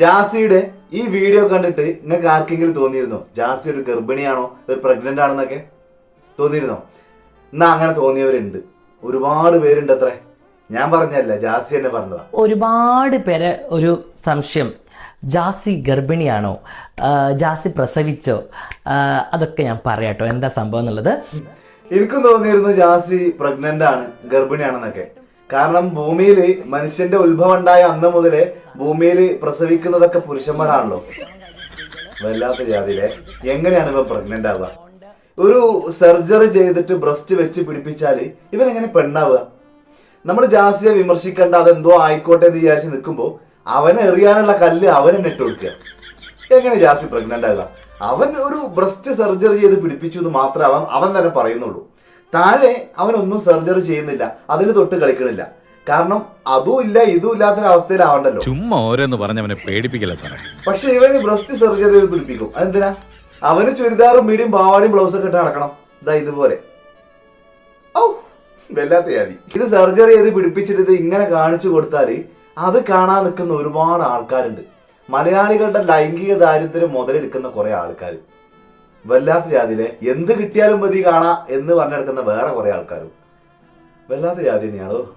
ജാസിയുടെ ഈ വീഡിയോ കണ്ടിട്ട് നിങ്ങൾക്ക് ആർക്കെങ്കിലും തോന്നിയിരുന്നോ? ജാസി ഒരു ഗർഭിണിയാണോ? ഒരു പ്രഗ്നന്റ് ആണെന്നൊക്കെ തോന്നിയിരുന്നോ? എന്നാ അങ്ങനെ തോന്നിയവരുണ്ട്. ഒരുപാട് പേരുണ്ട് അത്രേ ഞാൻ പറഞ്ഞല്ല ജാസി തന്നെ പറഞ്ഞതാ. ഒരുപാട് പേരെ ഒരു സംശയം. ജാസി ഗർഭിണിയാണോ? ജാസി പ്രസവിച്ചോ? അതൊക്കെ ഞാൻ പറയാട്ടോ. എന്താ സംഭവം എന്നുള്ളത്? എനിക്കും തോന്നിയിരുന്നു ജാസി പ്രഗ്നന്റ് ആണ് ഗർഭിണിയാണെന്നൊക്കെ. കാരണം ഭൂമിയിൽ മനുഷ്യന്റെ ഉത്ഭവം ഉണ്ടായ അന്ന് മുതലേ ഭൂമിയിൽ പ്രസവിക്കുന്നതൊക്കെ പുരുഷന്മാരാണല്ലോ. വല്ലാത്ത ജാതിയിലെ. എങ്ങനെയാണ് ഇവ പ്രഗ്നന്റ് ആവുക? ഒരു സർജറി ചെയ്തിട്ട് ബ്രസ്റ്റ് വെച്ച് പിടിപ്പിച്ചാൽ ഇവൻ എങ്ങനെ പെണ്ണാവുക? നമ്മൾ ജാസിയെ വിമർശിക്കേണ്ട അതെന്തോ ആയിക്കോട്ടെ എന്ന് വിചാരിച്ച് നിൽക്കുമ്പോൾ അവനെ എറിയാനുള്ള കല്ല് അവൻ ഇട്ട് കൊടുക്കുക. എങ്ങനെ ജാസി പ്രഗ്നന്റ് ആവുക? അവൻ ഒരു ബ്രസ്റ്റ് സർജറി ചെയ്ത് പിടിപ്പിച്ചു എന്ന് മാത്രമേ അവൻ അവൻ തന്നെ പറയുന്നുള്ളൂ. താഴെ അവനൊന്നും സർജറി ചെയ്യുന്നില്ല. അതിന് തൊട്ട് കളിക്കണില്ല. കാരണം അതും ഇല്ല ഇതും ഇല്ലാത്തൊരവസ്ഥയിലാവണ്ടല്ലോ. ചുമ്മാ ഓരോന്ന് പറഞ്ഞവനെ പേടിപ്പിക്കില്ല സാറേ? പക്ഷെ ഇവന് ബ്രസ്റ്റ് സർജറി പിടിപ്പിക്കും. അതെന്തിനാ? അവന് ചുരിദാറും മീഡിയും പാവാടിയും ബ്ലൗസ് ഒക്കെ ഇട്ട് നടക്കണം. ഇതാ ഇതുപോലെ. ഔ വല്ലാത്ത ജാതി. ഇത് സർജറി ചെയ്ത് പിടിപ്പിച്ചിട്ട് ഇത് ഇങ്ങനെ കാണിച്ചു കൊടുത്താൽ അത് കാണാൻ നിൽക്കുന്ന ഒരുപാട് ആൾക്കാരുണ്ട്. മലയാളികളുടെ ലൈംഗിക ദാരിദ്ര്യം മുതലെടുക്കുന്ന കുറെ ആൾക്കാർ വല്ലാത്ത ജാതിയിലെ എന്ത് കിട്ടിയാലും മതി കാണാ എന്ന് പറഞ്ഞെടുക്കുന്ന വേറെ കുറെ ആൾക്കാരും. വല്ലാത്ത ജാതി തന്നെയാണോ?